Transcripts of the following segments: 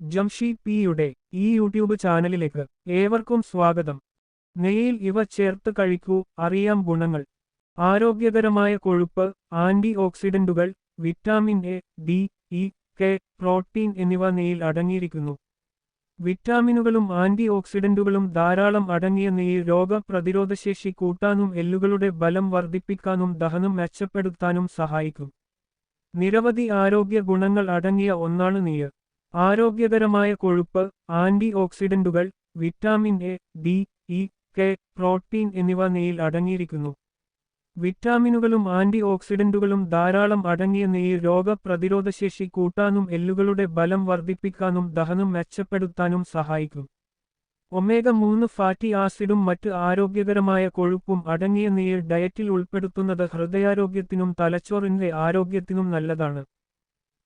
ജംഷി പിയുടെ ഈ യൂട്യൂബ് ചാനലിലേക്ക് ഏവർക്കും സ്വാഗതം. നെയ്യിൽ ഇവ ചേർത്ത് കഴിക്കൂ അറിയാം ഗുണങ്ങൾ. ആരോഗ്യകരമായ കൊഴുപ്പ് anti ഓക്സിഡന്റുകൾ vitamin A D E K protein എന്നിവ നെയ്യിൽ അടങ്ങിയിരിക്കുന്നു. വിറ്റാമിനുകളും ആന്റി ഓക്സിഡന്റുകളും ധാരാളം അടങ്ങിയ നെയ്യിൽ രോഗപ്രതിരോധശേഷി കൂട്ടാനും എല്ലുകളുടെ ബലം വർദ്ധിപ്പിക്കാനും ദഹനം മെച്ചപ്പെടുത്താനും സഹായിക്കും. നിരവധി ആരോഗ്യ ഗുണങ്ങൾ അടങ്ങിയ ഒന്നാണ് നെയ്യ്. ആരോഗ്യകരമായ കൊഴുപ്പ് anti ഓക്സിഡന്റുകൾ vitamin A D E K protein എന്നിവ നെയ്യിൽ അടങ്ങിയിരിക്കുന്നു. വിറ്റാമിനുകളും ആന്റി ഓക്സിഡന്റുകളും ധാരാളം അടങ്ങിയ നെയ്യ് രോഗപ്രതിരോധശേഷി കൂട്ടാനും എല്ലുകളുടെ ബലം വർദ്ധിപ്പിക്കാനും ദഹനം മെച്ചപ്പെടുത്താനും സഹായിക്കും. ഒമേഗ മൂന്ന് ഫാറ്റി ആസിഡും മറ്റ് ആരോഗ്യകരമായ കൊഴുപ്പും അടങ്ങിയ നെയ്യ് ഡയറ്റിൽ ഉൾപ്പെടുത്തുന്നത് ഹൃദയാരോഗ്യത്തിനും തലച്ചോറിന്റെ ആരോഗ്യത്തിനും നല്ലതാണ്.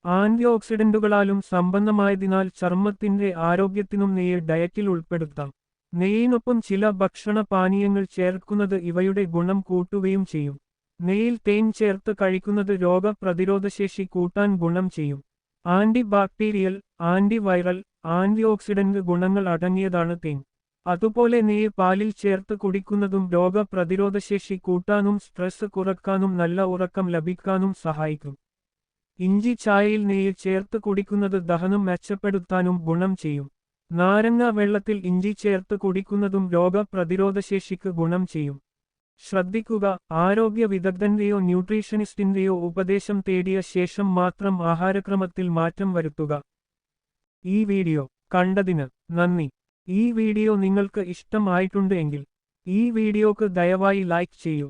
ആന്റി ഓക്സിഡന്റുകളാലും സമ്പന്നമായതിനാൽ ചർമ്മത്തിന്റെ ആരോഗ്യത്തിനും നെയ്യ് ഡയറ്റിൽ ഉൾപ്പെടുത്താം. നെയ്യിനൊപ്പം ചില ഭക്ഷണ പാനീയങ്ങൾ ചേർക്കുന്നത് ഇവയുടെ ഗുണം കൂട്ടുകയും ചെയ്യും. നെയ്യിൽ തേൻ ചേർത്ത് കഴിക്കുന്നത് രോഗപ്രതിരോധശേഷി കൂട്ടാൻ ഗുണം ചെയ്യും. Anti bacterial anti viral anti oxidant ഗുണങ്ങൾ അടങ്ങിയതാണ് തേൻ. അതുപോലെ നെയ്യ് പാലിൽ ചേർത്ത് കുടിക്കുന്നതും രോഗപ്രതിരോധശേഷി കൂട്ടാനും സ്ട്രെസ് കുറക്കാനും നല്ല ഉറക്കം ലഭിക്കാനും സഹായിക്കും. ഇഞ്ചി ചായയിൽ നെയ്യ് ചേർത്ത് കുടിക്കുന്നത് ദഹനം മെച്ചപ്പെടുത്താനും ഗുണം ചെയ്യും. നാരങ്ങ വെള്ളത്തിൽ ഇഞ്ചി ചേർത്ത് കുടിക്കുന്നതും രോഗപ്രതിരോധശേഷിക്ക് ഗുണം ചെയ്യും. ശ്രദ്ധിക്കുക ആരോഗ്യ വിദഗ്ധന്റെയോ ന്യൂട്രീഷനിസ്റ്റിന്റെയോ ഉപദേശം തേടിയ ശേഷം മാത്രം ആഹാരക്രമത്തിൽ മാറ്റം വരുത്തുക. ഈ വീഡിയോ കണ്ടതിന് നന്ദി. ഈ വീഡിയോ നിങ്ങൾക്ക് ഇഷ്ടമായിട്ടുണ്ട് എങ്കിൽ ഈ വീഡിയോക്ക് ദയവായി ലൈക്ക് ചെയ്യൂ.